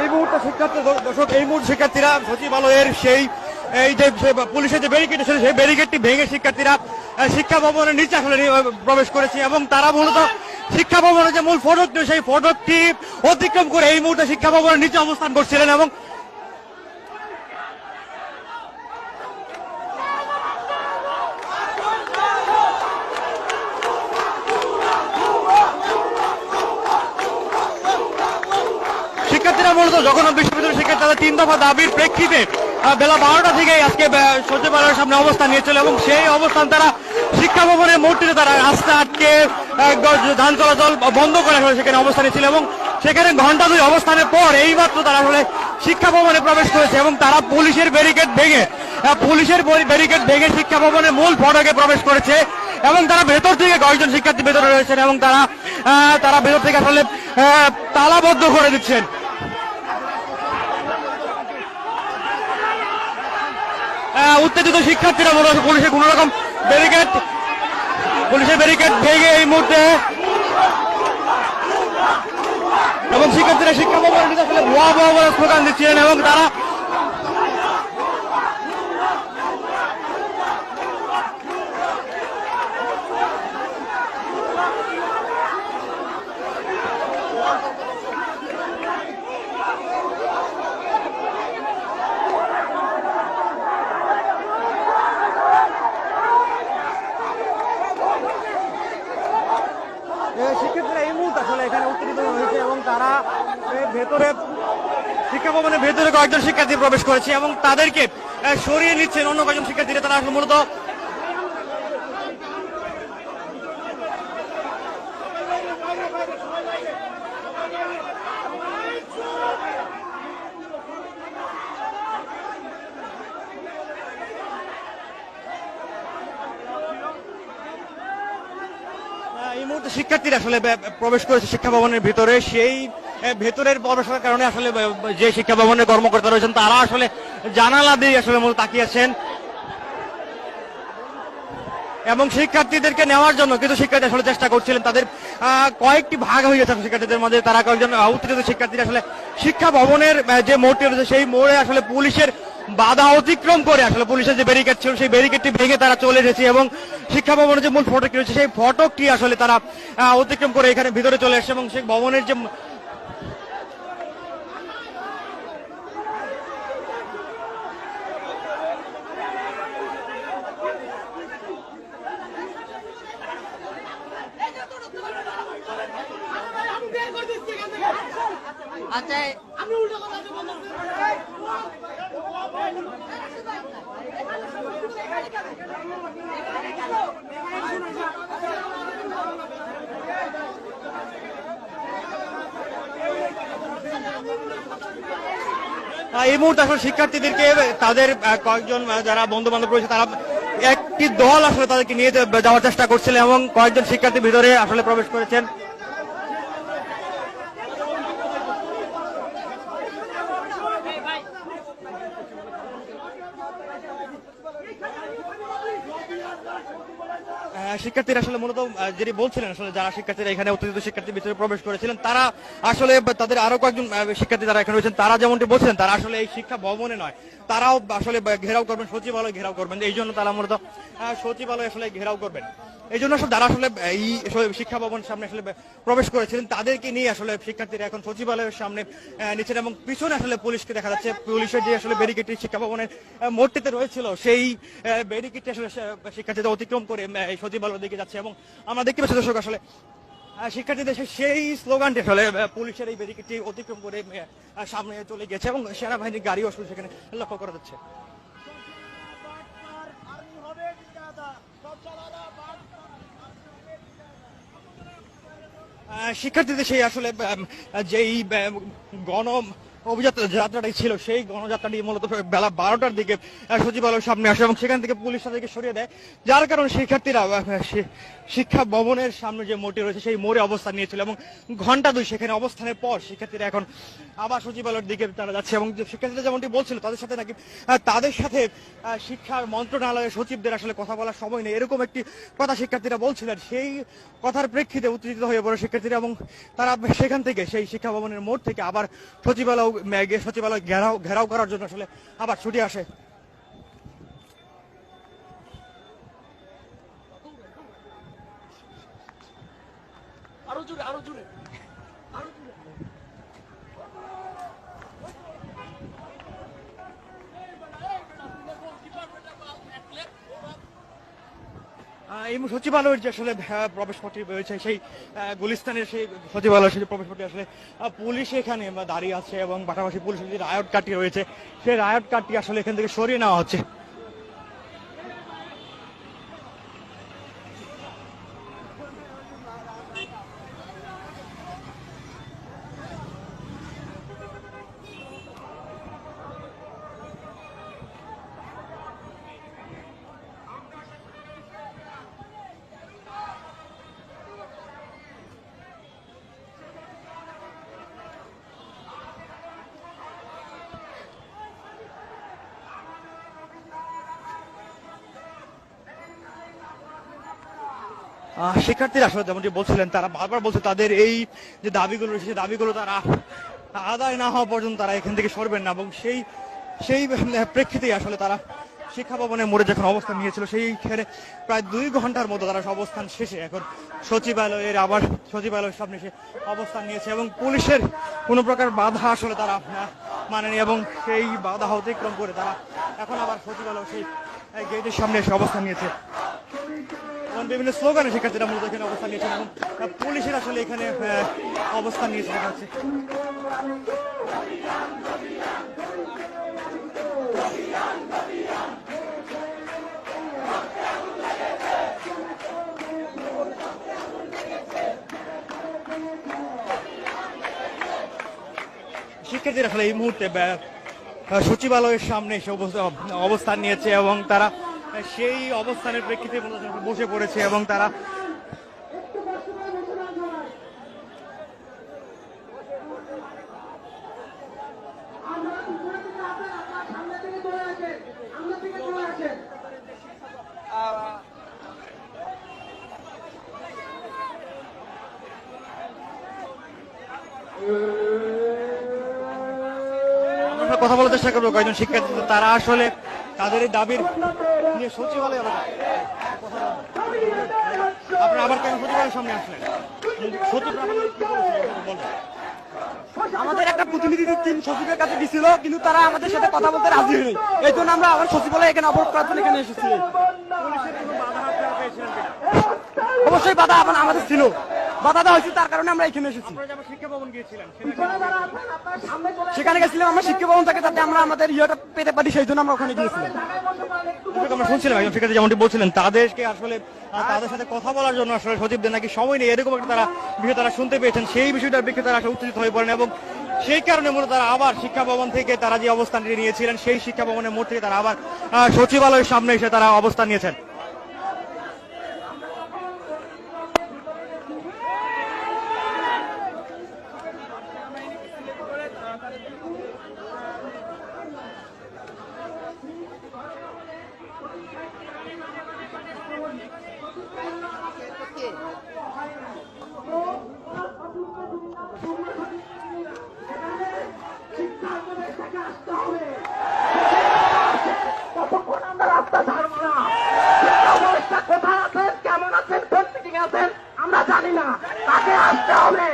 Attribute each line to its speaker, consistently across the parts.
Speaker 1: এই মুহূর্তে শিক্ষার্থী দর্শক, এই মুহূর্তে শিক্ষার্থীরা সচিবালয়ের সেই, এই যে পুলিশের যে ব্যারিকেড ছিল সেই ব্যারিকেডটি ভেঙে শিক্ষার্থীরা শিক্ষা ভবনের নিচে আসলে প্রবেশ করেছে এবং তারা মূলত শিক্ষা ভবনের যে মূল ফটকটি, সেই ফটকটি অতিক্রম করে এই মুহূর্তে শিক্ষা ভবনের নিচে অবস্থান করছিলেন এবং শিক্ষার্থীরা মূলত জগন্নাথ বিশ্ববিদ্যালয়ের শিক্ষার্থী, তাদের তিন দফা দাবির প্রেক্ষিতে বেলা বারোটা থেকে আজকে সচিবালয়ের সামনে অবস্থান নিয়েছিল এবং সেই অবস্থান তারা শিক্ষা ভবনের মোড়টিতে তারা রাস্তা আটকে যান চলাচল বন্ধ করে আসলে সেখানে অবস্থান নিয়েছিল এবং সেখানে ঘণ্টা দুই অবস্থানের পর এইমাত্র তারা আসলে শিক্ষা ভবনে প্রবেশ করেছে এবং তারা পুলিশের ব্যারিকেড ভেঙে পুলিশের ব্যারিকেড ভেঙে শিক্ষা ভবনের মূল ফটকে প্রবেশ করেছে এবং তারা ভেতর থেকে কয়েকজন শিক্ষার্থী ভেতরে রয়েছেন এবং তারা তারা ভেতর থেকে আসলে তালাবদ্ধ করে দিচ্ছেন। উত্তেজিত শিক্ষার্থীরা মনে পুলিশের কোন রকম ব্যারিকেড পুলিশের ব্যারিকেড ভেঙে এই মুহূর্তে এবং শিক্ষার্থীরা শিক্ষা ভবনের আসলে ভুয়া ভুয়া স্লোগান দিচ্ছিলেন এবং তারা এ, শিক্ষার্থীরা এই মুহূর্তে আসলে এখানে উত্তেজিত হয়েছে এবং তারা এ, ভেতরে শিক্ষা ভবনের ভেতরে কয়েকজন শিক্ষার্থী প্রবেশ করেছে এবং তাদেরকে সরিয়ে নিচ্ছেন অন্য কয়েকজন শিক্ষার্থীরা। তারা আসলে মূলত এই মুহূর্তে শিক্ষার্থীরা আসলে প্রবেশ করেছে শিক্ষা ভবনের ভিতরে। সেই ভেতরের প্রবেশের কারণে আসলে যে শিক্ষা ভবনের কর্মকর্তা রয়েছেন, তারা আসলে জানালা দিয়ে আসলে মূলত তাকিয়েছেন। এবং শিক্ষার্থীদেরকে নেওয়ার জন্য কিন্তু শিক্ষার্থী আসলে চেষ্টা করছিলেন, তাদের কয়েকটি ভাগ হয়ে গেছে শিক্ষার্থীদের মধ্যে। তারা কয়েকজন উত্তেজিত শিক্ষার্থীরা আসলে শিক্ষা ভবনের যে মোড়টি রয়েছে, সেই মোড়ে আসলে পুলিশের বাধা অতিক্রম করে আসলে পুলিশের যে ব্যারিকেড ছিল, সেই ব্যারিকেডটি ভেঙে তারা চলে এসেছে এবং শিক্ষা ভবনের যে মূল ফটকটি রয়েছে, সেই ফটকটি আসলে তারা অতিক্রম করে এখানে ভিতরে চলে এসেছে এবং সেই ভবনের যে
Speaker 2: আচ্ছা
Speaker 1: এই মুহূর্তে আসলে শিক্ষার্থীদেরকে তাদের কয়েকজন যারা বন্ধু বান্ধব রয়েছে, তারা একটি দল আসলে তাদেরকে নিয়ে যাওয়ার চেষ্টা করছিলেন এবং কয়েকজন শিক্ষার্থী ভিতরে আসলে প্রবেশ করেছেন। শিক্ষার্থীরা আসলে মূলত যিনি বলছিলেন আসলে যারা শিক্ষার্থীরা এখানে উত্তেজিত শিক্ষার্থী ভিতরে প্রবেশ করেছিলেন, তারা আসলে তাদের আরও কয়েকজন শিক্ষার্থী যারা এখানে রয়েছেন, তারা যেমনটি বলছিলেন, তারা আসলে এই শিক্ষা ভবনে নয়। তারাও আসলে ঘেরাও করবেন, সচিবালয় ঘেরাও করবেন। এই জন্য তারা মূলত সচিবালয় আসলে ঘেরাও করবেন। এই জন্য আসলে যারা আসলে, এই শিক্ষা ভবন সামনে আসলে প্রবেশ করেছিলেন, তাদেরকে নিয়ে আসলে শিক্ষার্থীরা এখন সচিবালয়ের সামনে নিচ্ছেন এবং পিছনে আসলে পুলিশকে দেখা যাচ্ছে। পুলিশের যে আসলে ব্যারিকেডটি শিক্ষা ভবনের মোড়টিতে রয়েছিল, সেই ব্যারিকেডটি আসলে শিক্ষার্থীদের অতিক্রম করে এই সচিবালয়ের দিকে যাচ্ছে এবং আমরা দেখতে পাচ্ছি দর্শক আসলে শিক্ষার্থীদের সেই স্লোগানটি আসলে পুলিশের এই ব্যারিকেডটি অতিক্রম করে সামনে চলে গেছে এবং সেনাবাহিনীর গাড়িও আসলে সেখানে লক্ষ্য করা যাচ্ছে। শিক্ষার্থীদের সেই আসলে যেই গণ অভিযাত্রা যাত্রাটাই ছিল সেই গণযাত্রাটি মূলত বেলা বারোটার দিকে সচিবালয়ের সামনে আসে এবং সেখান থেকে পুলিশ তাদেরকে সরিয়ে দেয়। যার কারণে শিক্ষার্থীরা শিক্ষা ভবনের সামনে যে মোড়টি রয়েছে সেই মোড়ে অবস্থান নিয়েছিল এবং ঘণ্টা দুই সেখানে অবস্থানের পর শিক্ষার্থীরা এখন আবার সচিবালয়ের দিকে তারা যাচ্ছে এবং শিক্ষার্থীরা যেমনটি বলছিল তাদের সাথে নাকি তাদের সাথে আহ, শিক্ষা মন্ত্রণালয়ের সচিবদের আসলে কথা বলার সময় নেই। এরকম একটি কথা শিক্ষার্থীরা বলছিলেন। সেই কথার প্রেক্ষিতে উত্তেজিত হয়ে পড়ে শিক্ষার্থীরা এবং তারা সেখান থেকে সেই শিক্ষা ভবনের মোড় থেকে আবার সচিবালয় সচিবালয় ঘেরাও ঘেরাও করার জন্য আসলে আবার ছুটি আসে।
Speaker 2: আরও জোরে আরও জোরে।
Speaker 1: এই সচিবালয়ের যে আসলে প্রবেশপথটি রয়েছে, সেই গুলিস্তানের সেই সচিবালয়ের সেই প্রবেশপথটি আসলে পুলিশ এখানে দাঁড়িয়ে আছে এবং পাশাপাশি পুলিশের যে রায়ট কার্ডটি রয়েছে, সেই রায়ট কার্ডটি আসলে এখান থেকে সরিয়ে নেওয়া হচ্ছে। শিক্ষার্থীরা আসলে যেমনটি বলছিলেন, তারা বারবার বলছে তাদের এই যে দাবিগুলো রয়েছে, সেই দাবিগুলো তারা আদায় না হওয়া পর্যন্ত তারা এখান থেকে সরবেন না এবং সেই সেই প্রেক্ষিতেই আসলে তারা শিক্ষা ভবনের মোড়ে যখন অবস্থান নিয়েছিল সেইখানে প্রায় দুই ঘণ্টার মতো তারা অবস্থান শেষে এখন সচিবালয়ের আবার সচিবালয়ের সামনে এসে অবস্থান নিয়েছে এবং পুলিশের কোনো প্রকার বাধা আসলে তারা মানেনি এবং সেই বাধা অতিক্রম করে তারা এখন আবার সচিবালয় সেই গেটের সামনে এসে অবস্থান নিয়েছে। এবং বিভিন্ন স্লোগানে শিক্ষার্থীরা মূলত এখানে অবস্থান নিয়েছেন এবং পুলিশের আসলে এখানে অবস্থান নিয়েছে দেখা যাচ্ছে। শিক্ষার্থীরা আসলে এই মুহূর্তে সচিবালয়ের সামনে এসে অবস্থা- অবস্থান নিয়েছে এবং তারা সেই অবস্থানের প্রেক্ষিতে বসে পড়েছে এবং তারা আমরা কথা বলার চেষ্টা করব কয়েকজন শিক্ষার্থী। তারা আসলে তাদের এই দাবির নিয়ে সচিবালয়ে আপনারা আবার কেন সচিবালয়ের সামনে আসলেন? সচিব।
Speaker 2: আমাদের একটা প্রতিনিধি টিম সচিবের কাছে গেছিল কিন্তু তারা আমাদের সাথে কথা বলতে রাজি হয়নি। এই জন্য আমরা আবার সচিবালয় এখানে অবরোধ করার জন্য এখানে এসেছি? অবশ্যই বাধা আমাদের ছিল। বাধা দেওয়া হয়েছে তার কারণে আমরা এখানে এসেছি।
Speaker 1: সেখানে
Speaker 2: সেখানে গেছিলাম আমরা শিক্ষা ভবন থেকে যাতে আমরা আমাদের ইয়েটা পেতে পারি সেই জন্য আমরা ওখানে গিয়েছিলাম।
Speaker 1: আমরা শুনছিলাম একজন শিক্ষার্থী যেমনটি বলছিলেন তাদেরকে আসলে আহ, তাদের সাথে কথা বলার জন্য আসলে সচিবদের নাকি সময় নেই এরকম একটা তারা বিষয় তারা শুনতে পেয়েছেন সেই বিষয়টার প্রেক্ষিতে তারা আসলে উত্তেজিত হয়ে পড়েন এবং সেই কারণে মূলত তারা আবার শিক্ষা ভবন থেকে তারা যে অবস্থানটি নিয়েছিলেন সেই শিক্ষা ভবনের মোড় থেকে তারা আবার সচিবালয়ের সামনে এসে তারা অবস্থান নিয়েছেন
Speaker 3: ততক্ষণ আমরা রাস্তা ছাড়বো না অবস্থা কোথায় আছেন কেমন আছেন কোন আছেন আমরা জানি না। তাকে আসতে হবে।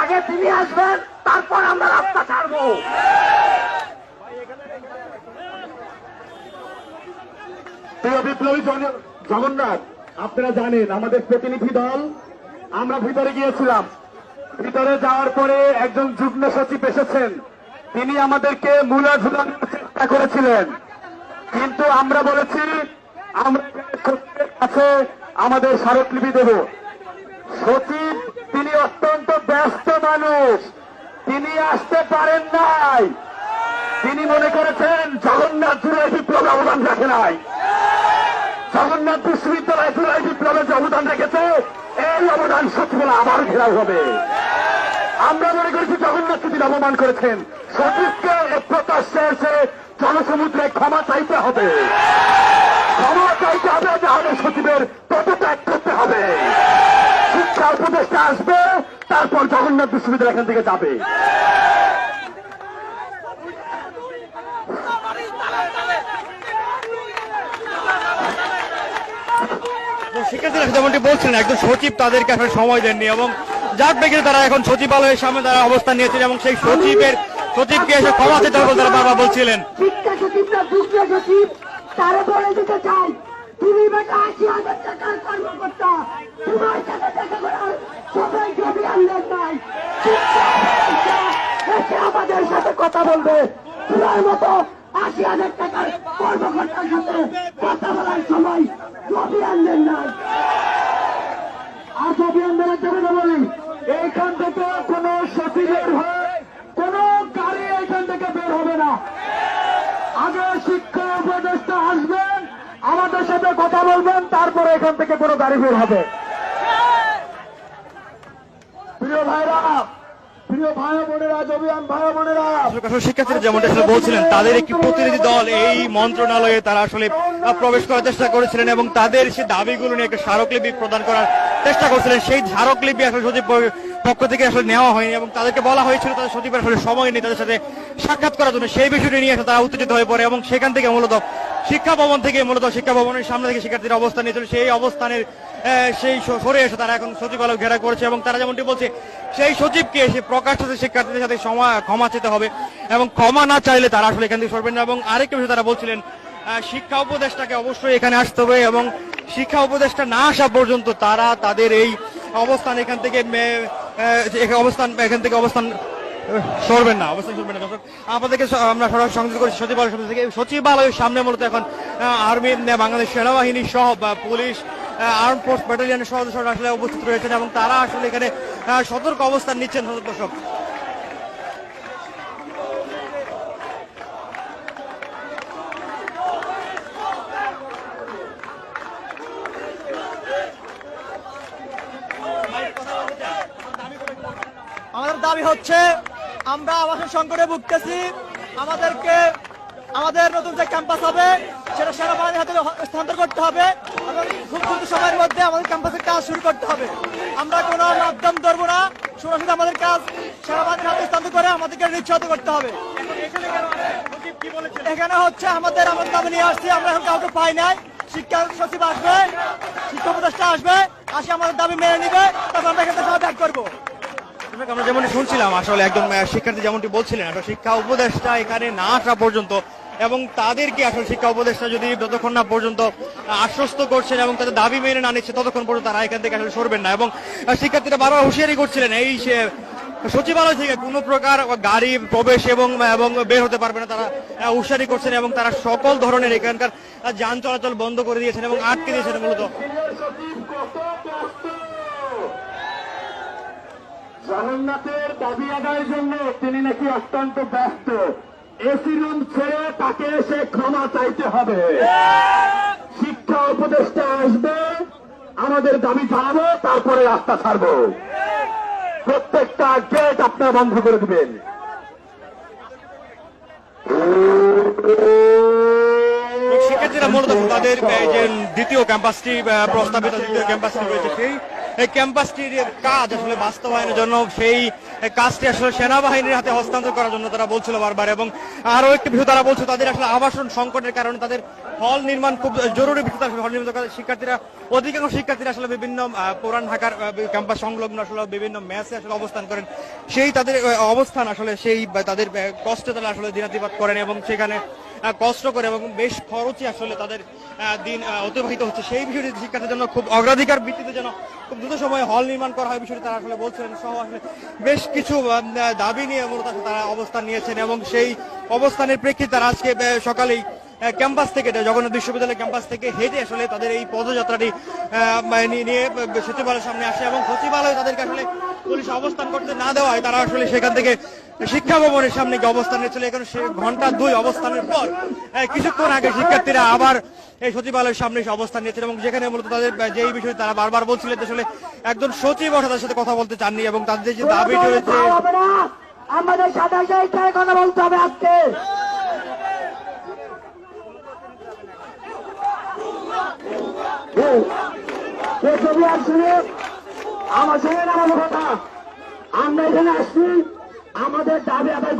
Speaker 3: আগে তিনি আসবেন, তারপর আমরা রাস্তা ছাড়বো। বিপ্লবী জগন্নাথ, আপনারা জানেন, আমাদের প্রতিনিধি দল, আমরা ভিতরে গিয়েছিলাম। ভিতরে যাওয়ার পরে একজন যুগ্ম সচিব এসেছেন। তিনি আমাদেরকে মূলা ঝুলানোর চেষ্টা করেছিলেন। কিন্তু আমরা বলেছি আমরা কাছে আমাদের স্মারকলিপি দেব। সচিব তিনি অত্যন্ত ব্যস্ত মানুষ। তিনি আসতে পারেন নাই। তিনি মনে করেছেন জগন্নাথ জুলাই বিপ্লবে অবদান রাখে নাই। জগন্নাথ বিশ্ববিদ্যালয় জুলাই বিপ্লবে যে অবদান রেখেছে, এই অবদান সচিবেলা আবার ঘেরাও হবে। আমরা মনে করেছি জগন্নাথ তিনি অপমান করেছেন। সচিবকে প্রকাশ্যে এসে জনসমুদ্রে ক্ষমা চাইতে হবে। ক্ষমা চাইতে হবে সাহেবের পদত্যাগ করতে হবে। শিক্ষা উপদেষ্টা আসবে তারপর জগন্নাথ বিশ্ববিদ্যালয় এখান থেকে যাবে।
Speaker 1: শিক্ষার্থীরা যেমনটি বলছেন একজন সচিব তাদেরকে আসলে সময় দেননি এবং যার প্রেক্ষিতে তারা এখন সচিবালয়ের সামনে তারা অবস্থান নিয়েছেন এবং সেই সচিবের সচিবকে এসে ক্ষমা চেতে হবে তারা বারবার বলছিলেন।
Speaker 4: শিক্ষা সচিব না সচিব তারা বলে দিতে চাই। তুমি বেটা, আশি হাজার টাকার কর্মকর্তা। তোমার সাথে দেখা করার সবাই জমি আনলেন নাই। এসে আমাদের সাথে কথা বলবে। তোমার মতো আশি হাজার টাকার কর্মকর্তার সাথে কথা বলার সময় জমি আনলেন নাই।
Speaker 3: আর জন্য বলি, এইখান থেকে কোনো সচিবের হয়ে কোনো গাড়ি এইখান থেকে বের হবে না। আগে শিক্ষা উপদেষ্টা আসবেন আমাদের সাথে কথা বলবেন, তারপরে এখান থেকে কোনো গাড়ি বের হবে। প্রিয় ভাইরা
Speaker 1: তাদের নিয়ে স্মারকলিপি প্রদান করার চেষ্টা করছিলেন। সেই সচিব পক্ষ থেকে আসলে নেওয়া হয়নি এবং তাদেরকে বলা হয়েছিল, তাদের সচিবের আসলে সময় নেই তাদের সাথে সাক্ষাৎ করার জন্য। সেই বিষয়টি নিয়ে তারা উত্তেজিত হয়ে পড়ে এবং সেখান থেকে মূলত শিক্ষা ভবন থেকে মূলত শিক্ষা ভবনের সামনে থেকে শিক্ষার্থীরা অবস্থান নিয়েছিল। সেই অবস্থানের সেই সরে এসে তারা এখন সচিবালয় ঘেরা করেছে এবং তারা যেমনটি বলছে, সেই সচিবকে এসে প্রকাশ সাথে শিক্ষার্থীদের সাথে ক্ষমা চেতে হবে এবং ক্ষমা না চাইলে তারা আসলে এখান থেকে সরবেন না এবং আরেকটা বিষয় তারা বলছিলেন শিক্ষা উপদেষ্টাকে অবশ্যই এখানে আসতে হবে এবং শিক্ষা উপদেষ্টা না আসা পর্যন্ত তারা তাদের এই অবস্থান এখান থেকে অবস্থান এখান থেকে অবস্থান সরবেন না অবস্থান সরবেন না আপনাদেরকে আমরা সরাসরি সংযোগ করেছি সচিবালয় সামনে থেকে। সচিবালয়ের সামনে মূলত এখন আর্মি বাংলাদেশ সেনাবাহিনী সহ পুলিশ আর্ম ফোর্স ব্যাটালিয়নের সদস্যরা আসলে উপস্থিত রয়েছেন এবং তারা আসলে এখানে সতর্ক অবস্থান নিচ্ছেন দর্শক।
Speaker 2: আমাদের দাবি হচ্ছে আমরা আবাসন সংকটে ভুগতেছি। আমাদেরকে, আমাদের নতুন যে ক্যাম্পাস হবে, সেটা সেনাবাহিনীর হাতে স্থানান্তর করতে হবে এবং খুব দ্রুত সময়ের মধ্যে আমাদের ক্যাম্পাসের কাজ শুরু করতে হবে। আমরা কোনো মাধ্যম ধরবো না সরাসরি আমাদের কাজ সেনাবাহিনীর হাতে স্থানান্তর করে আমাদেরকে নিশ্চিত করতে হবে। এখানে হচ্ছে আমাদের আমাদের দাবি নিয়ে আসছি, আমরা এখন কাউকে পাই নাই। শিক্ষা সচিব আসবে, শিক্ষা উপদেষ্টা আসবে, আসে আমাদের দাবি মেনে নিবে তখন আমরা এখানে সবাই ব্যাক করব।
Speaker 1: আমরা যেমনটি শুনছিলাম, আসলে একজন শিক্ষার্থী যেমনটি বলছিলেন, আসলে শিক্ষা উপদেষ্টা এখানে না আসা পর্যন্ত এবং তাদেরকে আসলে শিক্ষা উপদেষ্টা যদি যতক্ষণ না পর্যন্ত আশ্বস্ত করছেন এবং তাদের দাবি মেনে না নিচ্ছে, ততক্ষণ পর্যন্ত তারা এখান থেকে আসলে সরবেন না। এবং শিক্ষার্থীরা বারবার হুঁশিয়ারি করছিলেন, এই সচিবালয় থেকে কোনো প্রকার গাড়ি, প্রবেশ এবং এবং বের হতে পারবে না, তারা হুঁশিয়ারি করছেন এবং তারা সকল ধরনের এখানকার যান চলাচল বন্ধ করে দিয়েছেন এবং আটকে দিয়েছেন মূলত।
Speaker 3: জগন্নাথের দাবি আদায়ের জন্য তিনি নাকি অত্যন্ত ব্যস্ত। এসি রুম ছেড়ে তাকে এসে ক্ষমা চাইতে হবে। শিক্ষা উপদেষ্টা আসবে, আমাদের দাবি জানাব, তারপরে রাস্তা ছাড়বো। প্রত্যেকটা গেট আপনার বন্ধ করে দিবেন।
Speaker 1: শিক্ষার্থীরা মূলত তাদের যে দ্বিতীয় ক্যাম্পাসটি প্রস্তাবিত দ্বিতীয় ক্যাম্পাসটি রয়েছে সেই ক্যাম্পাসটির কাজ আসলে বাস্তবায়নের জন্য, সেই কাজটি আসলে সেনাবাহিনীর হাতে হস্তান্তর করার জন্য তারা বলছিল বারবার। এবং আরও একটি বিষয় তারা বলছে তাদের আসলে আবাসন সংকটের কারণে তাদের হল নির্মাণ খুব জরুরি ভিত্তিতে হল নির্মাণ শিক্ষার্থীরা, অধিকাংশ শিক্ষার্থীরা আসলে বিভিন্ন পুরান ঢাকার ক্যাম্পাস সংলগ্ন আসলে বিভিন্ন ম্যাচে আসলে অবস্থান করেন। সেই তাদের অবস্থান আসলে সেই, তাদের কষ্টে তারা আসলে দিনাতিপাত করেন এবং সেখানে কষ্ট করে এবং বেশ খরচে আসলে তাদের দিন অতিবাহিত হচ্ছে। সেই বিষয়টি শিক্ষার্থীর জন্য খুব অগ্রাধিকার ভিত্তিতে যেন খুব দ্রুত সময়ে হল নির্মাণ করা হয়, বিষয়টি তারা আসলে বলছিলেন। সহ আসলে বেশ কিছু দাবি নিয়ে মূলত তারা অবস্থান নিয়েছেন এবং সেই অবস্থানের প্রেক্ষিতে তারা আজকে সকালেই ক্যাম্পাস থেকে, জগন্নাথ বিশ্ববিদ্যালয় ক্যাম্পাস থেকে হেঁটে আসলে তাদের এই পদযাত্রাটি মানে নিয়ে সচিবালয়ের সামনে আসে এবং সচিবালয় তাদেরকে আসলে পুলিশ অবস্থান করতে না দেওয়ায় তারা আসলে সেখান থেকে শিক্ষা ভবনের সামনে গিয়ে অবস্থান নিয়েছিল এখানে সে ঘণ্টা দুই অবস্থানের পর কিছুক্ষণ আগে শিক্ষার্থীরা আবার এই সচিবালয়ের সামনে এসে অবস্থান নিয়েছেন এবং যেখানে মূলত তাদের আহ, যেই বিষয়ে তারা বারবার বলছিলেন যে আসলে একজন সচিব তাদের সাথে কথা বলতে চাননি এবং তাদের যে দাবি রয়েছে
Speaker 4: আমাদের সাথে কথা বলতে হবে আজকে।
Speaker 3: আমার সঙ্গে আমার কথা। আমরা এখানে আসছি। আমাদের দাবি আদায়